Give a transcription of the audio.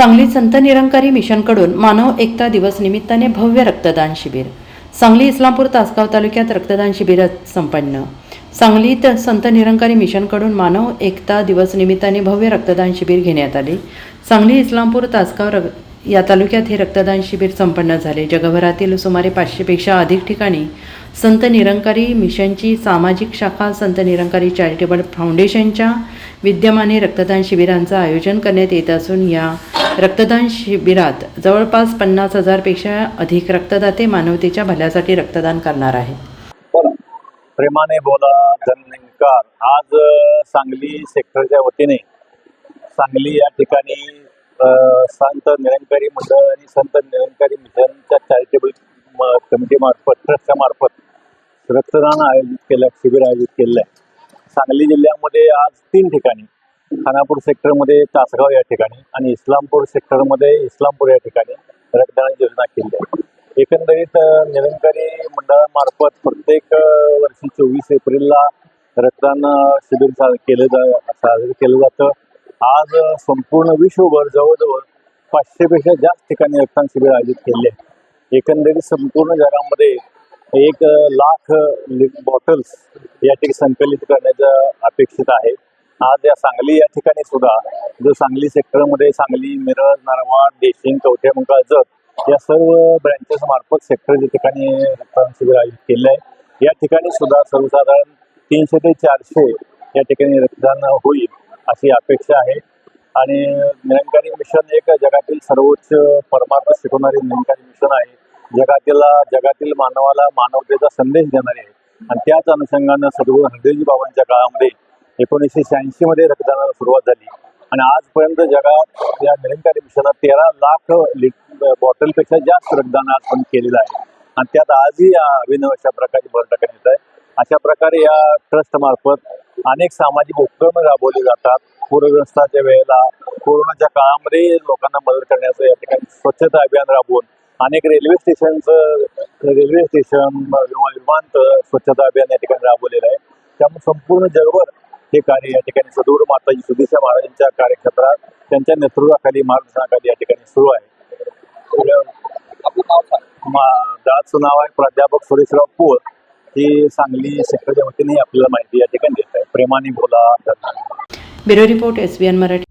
सांगली संत निरंकारी मिशनकडून मानव एकता दिवस निमित्ताने भव्य रक्तदान शिबिर. सांगली इस्लामपूर तासगाव तालुक्यात रक्तदान शिबिर संपन्न. सांगलीत संत निरंकारी मिशनकडून मानव एकता दिवस निमित्ताने भव्य रक्तदान शिबिर घेण्यात आले. सांगली इस्लामपूर तासगाव र या तालुक्यात हे रक्तदान शिबिर संपन्न झाले. जगभरातील सुमारे पाचशेपेक्षा अधिक ठिकाणी संत निरंकारी मिशनची सामाजिक शाखा संत निरंकारी चॅरिटेबल फाउंडेशनच्या विद्यमाने रक्तदान शिबिरांचं आयोजन करण्यात येत असून या रक्तदान शिबिरात जवळपास पन्नास हजारपेक्षा अधिक रक्तदाते मानवतेच्या भल्यासाठी रक्तदान करणार आहेत. प्रेमाने बोला धनकार आज सांगली सेक्टरच्या वतीने सांगली या ठिकाणी संत निरंकारी मंडळ आणि संत निरंकारी मिशनच्या चॅरिटेबल म- कमिटीमार्फत ट्रस्टच्या मार्फत रक्तदान आयोजित केलं शिबिर आयोजित केलेलं आहे सांगली जिल्ह्यामध्ये आज तीन ठिकाणी खानापूर सेक्टरमध्ये तासगाव या ठिकाणी आणि इस्लामपूर सेक्टरमध्ये इस्लामपूर या ठिकाणी रक्तदान योजना केली आहे. एकंदरीत अ, निरंकारी मंडळामार्फत प्रत्येक वर्षी चोवीस एप्रिलला रक्तदान शिबिर केलं जा साजरं केलं जातं. आज संपूर्ण विश्वभर जवळजवळ पाचशेपेक्षा जास्त ठिकाणी रक्तदान शिबिर आयोजित केले आहे एकंदरीत संपूर्ण जगामध्ये एक लाख बॉटल्स या ठिकाणी संकलित करण्याचं अपेक्षित आहे. आज या सांगली या ठिकाणी सुद्धा जो सांगली सेक्टरमध्ये सांगली मिरज नारवाड देशिंग कवठेमंकाळ जत या सर्व ब्रँचेस मार्फत सेक्टरच्या ठिकाणी रक्तदान शिबिर आयोजित केलं आहे या ठिकाणी सुद्धा सर्वसाधारण तीनशे ते चारशे या ठिकाणी रक्तदान होईल अशी अपेक्षा आहे. आणि निरंकारी मिशन एक जगातील सर्वोच्च परमार्थ शिकवणारी निरंकारी मिशन आहे. जगातील जगातील मानवाला मानवतेचा संदेश देणारी आहे. आणि त्याच अनुषंगानं सद्गुरू हरदेवजी बाबांच्या काळामध्ये एकोणीसशे शहाऐंशी मध्ये रक्तदानाला सुरुवात झाली. आणि आजपर्यंत जगात या निरंकारी मिशनात तेरा लाख बॉटलपेक्षा जास्त रक्तदान आजपर्यंत केलेलं आहे. आणि त्यात आजही या अभिनव अशा प्रकारची भर टाकण्यात येत आहे. अशा प्रकारे या ट्रस्ट मार्फत अनेक सामाजिक उपक्रम राबवले जातात. पूरग्रस्ताच्या वेळेला कोरोनाच्या काळामध्ये लोकांना मदत करण्याचं या ठिकाणी स्वच्छता अभियान राबवून अनेक रेल्वे स्टेशनचं रेल्वे स्टेशन किंवा विमानतळ स्वच्छता अभियान या ठिकाणी राबवलेलं आहे. त्यामुळे संपूर्ण जगभर हे कार्य या ठिकाणी सदूर माताजी सुदिशा महाराजांच्या कार्यक्षेत्रात त्यांच्या नेतृत्वाखाली मार्गदर्शनाखाली या ठिकाणी सुरू आहे. दादाचं नाव आहे प्राध्यापक सुरेशराव पोळ. ही सांगली सेक्टरच्या वतीने आपल्याला माहिती या ठिकाणी देत आहे. प्रेमाने बोला bureau report S B N Marathi.